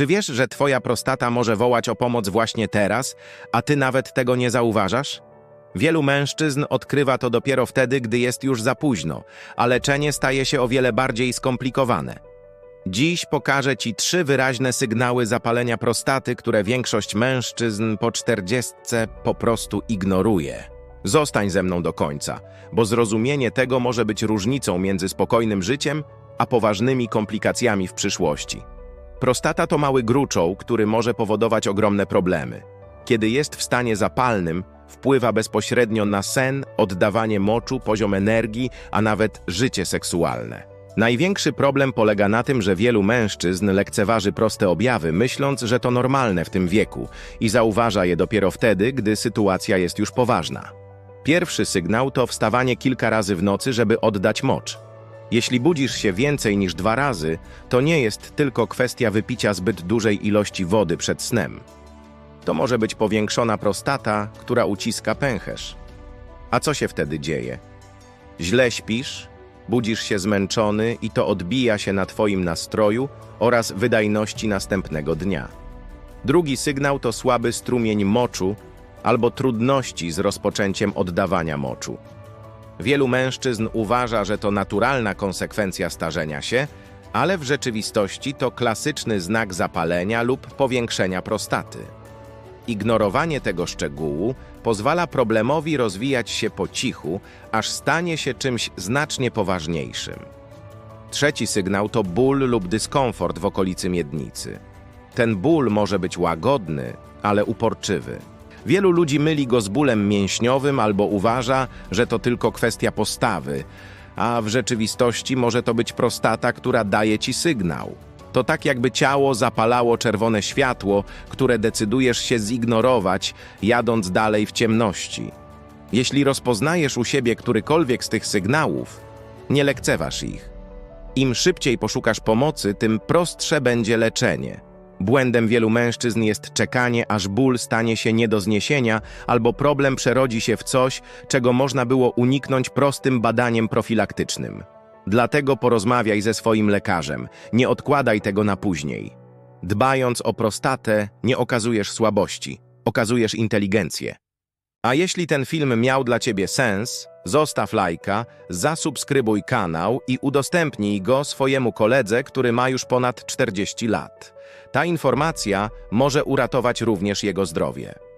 Czy wiesz, że twoja prostata może wołać o pomoc właśnie teraz, a ty nawet tego nie zauważasz? Wielu mężczyzn odkrywa to dopiero wtedy, gdy jest już za późno, a leczenie staje się o wiele bardziej skomplikowane. Dziś pokażę Ci trzy wyraźne sygnały zapalenia prostaty, które większość mężczyzn po czterdziestce po prostu ignoruje. Zostań ze mną do końca, bo zrozumienie tego może być różnicą między spokojnym życiem a poważnymi komplikacjami w przyszłości. Prostata to mały gruczoł, który może powodować ogromne problemy. Kiedy jest w stanie zapalnym, wpływa bezpośrednio na sen, oddawanie moczu, poziom energii, a nawet życie seksualne. Największy problem polega na tym, że wielu mężczyzn lekceważy proste objawy, myśląc, że to normalne w tym wieku i zauważa je dopiero wtedy, gdy sytuacja jest już poważna. Pierwszy sygnał to wstawanie kilka razy w nocy, żeby oddać mocz. Jeśli budzisz się więcej niż dwa razy, to nie jest tylko kwestia wypicia zbyt dużej ilości wody przed snem. To może być powiększona prostata, która uciska pęcherz. A co się wtedy dzieje? Źle śpisz, budzisz się zmęczony i to odbija się na Twoim nastroju oraz wydajności następnego dnia. Drugi sygnał to słaby strumień moczu albo trudności z rozpoczęciem oddawania moczu. Wielu mężczyzn uważa, że to naturalna konsekwencja starzenia się, ale w rzeczywistości to klasyczny znak zapalenia lub powiększenia prostaty. Ignorowanie tego szczegółu pozwala problemowi rozwijać się po cichu, aż stanie się czymś znacznie poważniejszym. Trzeci sygnał to ból lub dyskomfort w okolicy miednicy. Ten ból może być łagodny, ale uporczywy. Wielu ludzi myli go z bólem mięśniowym albo uważa, że to tylko kwestia postawy, a w rzeczywistości może to być prostata, która daje ci sygnał. To tak jakby ciało zapalało czerwone światło, które decydujesz się zignorować, jadąc dalej w ciemności. Jeśli rozpoznajesz u siebie którykolwiek z tych sygnałów, nie lekceważ ich. Im szybciej poszukasz pomocy, tym prostsze będzie leczenie. Błędem wielu mężczyzn jest czekanie, aż ból stanie się nie do zniesienia, albo problem przerodzi się w coś, czego można było uniknąć prostym badaniem profilaktycznym. Dlatego porozmawiaj ze swoim lekarzem, nie odkładaj tego na później. Dbając o prostatę, nie okazujesz słabości, okazujesz inteligencję. A jeśli ten film miał dla Ciebie sens, zostaw lajka, zasubskrybuj kanał i udostępnij go swojemu koledze, który ma już ponad 40 lat. Ta informacja może uratować również jego zdrowie.